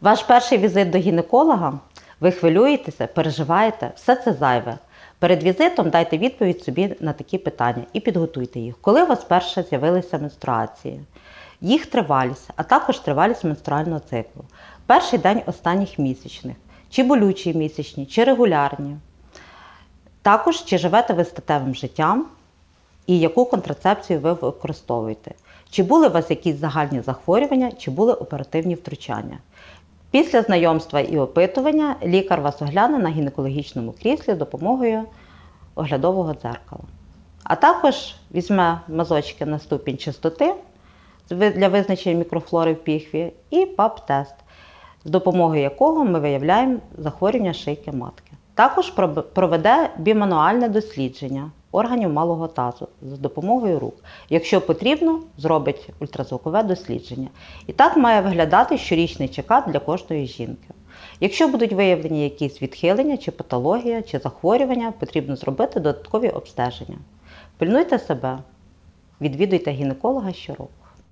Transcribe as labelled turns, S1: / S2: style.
S1: Ваш перший візит до гінеколога, ви хвилюєтеся, переживаєте, все це зайве. Перед візитом дайте відповідь собі на такі питання і підготуйте їх. Коли у вас перше з'явилися менструації, їх тривалість, а також тривалість менструального циклу, перший день останніх місячних, чи болючі місячні, чи регулярні. Також чи живете ви статевим життям і яку контрацепцію ви використовуєте. Чи були у вас якісь загальні захворювання, чи були оперативні втручання. Після знайомства і опитування лікар вас огляне на гінекологічному кріслі з допомогою оглядового дзеркала. А також візьме мазочки на ступінь чистоти для визначення мікрофлори в піхві і ПАП-тест, з допомогою якого ми виявляємо захворювання шийки матки. Також проведе бімануальне дослідження органів малого тазу за допомогою рук. Якщо потрібно, зробить ультразвукове дослідження. І так має виглядати щорічний чекап для кожної жінки. Якщо будуть виявлені якісь відхилення, чи патологія, чи захворювання, потрібно зробити додаткові обстеження. Пильнуйте себе, відвідуйте гінеколога щороку.